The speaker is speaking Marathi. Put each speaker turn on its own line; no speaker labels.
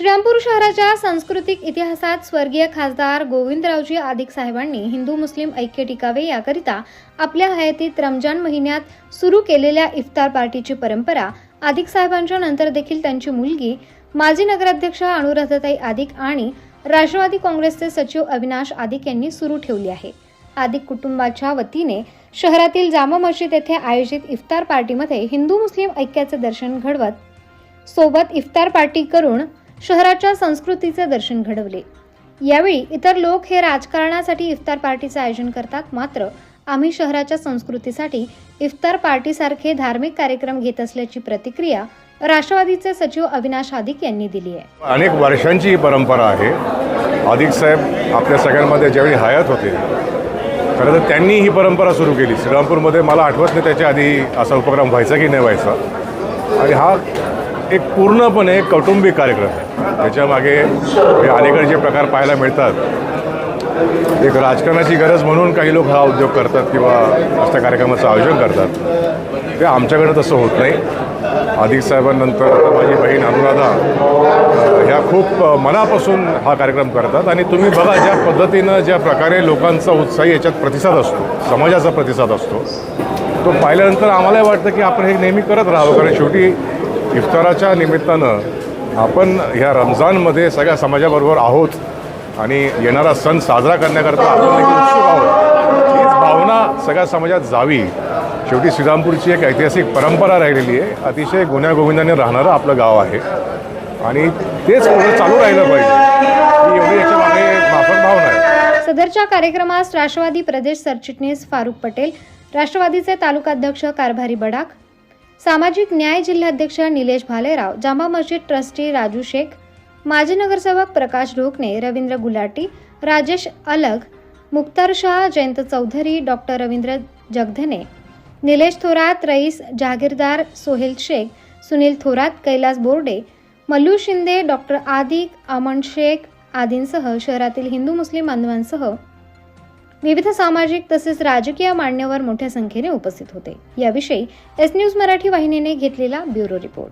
श्रीरामपूर शहराच्या सांस्कृतिक इतिहासात स्वर्गीय खासदार गोविंदरावजी आदिक साहेबांनी हिंदू मुस्लिम ऐक्य टिकावे याकरिता आपल्या हयातीत रमजान महिन्यात सुरू केलेल्या इफ्तार पार्टीची परंपरा आदिक साहेबांच्या नंतर देखील त्यांची मुलगी माजी नगराध्यक्ष अनुराधाताई आदिक आणि राष्ट्रवादी काँग्रेसचे सचिव अविनाश आदिक यांनी सुरू ठेवली आहे. आदिक कुटुंबाच्या वतीने शहरातील जामा मस्जिद येथे आयोजित इफ्तार पार्टीमध्ये हिंदू मुस्लिम ऐक्याचे दर्शन घडवत सोबत इफ्तार पार्टी करून शहराच्या संस्कृतीचे दर्शन घडवले. यावेळी इतर लोक हे राजकारणासाठी इफ्तार पार्टीचे आयोजन करतात मात्र आम्ही शहराच्या संस्कृतीसाठी इफ्तार पार्टीसारखे धार्मिक कार्यक्रम घेत असल्याची प्रतिक्रिया राष्ट्रवादीचे सचिव अविनाश आदिक यांनी दिली आहे.
अनेक वर्षांची ही परंपरा आहे. अधिक साहेब आपल्या सगळ्यांमध्ये ज्यावेळी हयात होते खरं तर त्यांनी ही परंपरा सुरू केली. श्रीरामपूरमध्ये मला आठवत नाही त्याच्या आधी असा उपक्रम व्हायचा की नाही व्हायचा. आणि हा एक पूर्णपणे कौटुंबिक कार्यक्रम आहे. त्याच्यामागे हे अलीकडे जे प्रकार पाहायला मिळतात. एक राजकारणाची गरज म्हणून काही लोक हा उद्योग करतात किंवा अशा कार्यक्रमाचं आयोजन करतात. ते आमच्याकडे तसं होत नाही. अधिक साहेबांनंतर आता माझी बहीण अनुराधा ह्या खूप मनापासून हा कार्यक्रम करतात. आणि तुम्ही बघा ज्या पद्धतीनं ज्या प्रकारे लोकांचा उत्साही याच्यात प्रतिसाद असतो समाजाचा प्रतिसाद असतो तो पाहिल्यानंतर आम्हालाही वाटतं की आपण हे नेहमी करत राहावं. कारण शेवटी इफ्ताराच्या निमित्तानं आपण ह्या रमजानमध्ये सगळ्या समाजाबरोबर आहोत आणि येणारा सण साजरा करण्याकरता आपण देखील उत्सुक आहोत. हीच भावना सगळ्या समाजात जावी. शेवटी श्रीरामपूरची एक ऐतिहासिक परंपरा राहिलेली आहे. अतिशय गुण्यागोविंदाने राहणारं आपलं गाव आहे. आणि तेच पुढे चालू राहिलं पाहिजे. ही एवढी याच्यामागे माफक भावना आहे.
सदरच्या कार्यक्रमास राष्ट्रवादी प्रदेश सरचिटणीस फारुख पटेल राष्ट्रवादीचे तालुकाध्यक्ष कारभारी बडाक सामाजिक न्याय जिल्हाध्यक्ष निलेश भालेराव जामा मस्जिद ट्रस्टी राजू शेख माजी नगरसेवक प्रकाश ढोकणे रवींद्र गुलाटी राजेश अलग मुक्तार शाह जयंत चौधरी डॉक्टर रवींद्र जगधने निलेश थोरात रईस जहागीरदार सोहेल शेख सुनील थोरात कैलास बोर्डे मल्लू शिंदे डॉक्टर आदिक अमन शेख आदींसह शहरातील हिंदू मुस्लिम बांधवांसह विविध सामाजिक तसेच राजकीय मान्यवर मोठ्या संख्येने उपस्थित होते. याविषयी एस न्यूज मराठी वाहिनीने घेतलेला ब्युरो रिपोर्ट.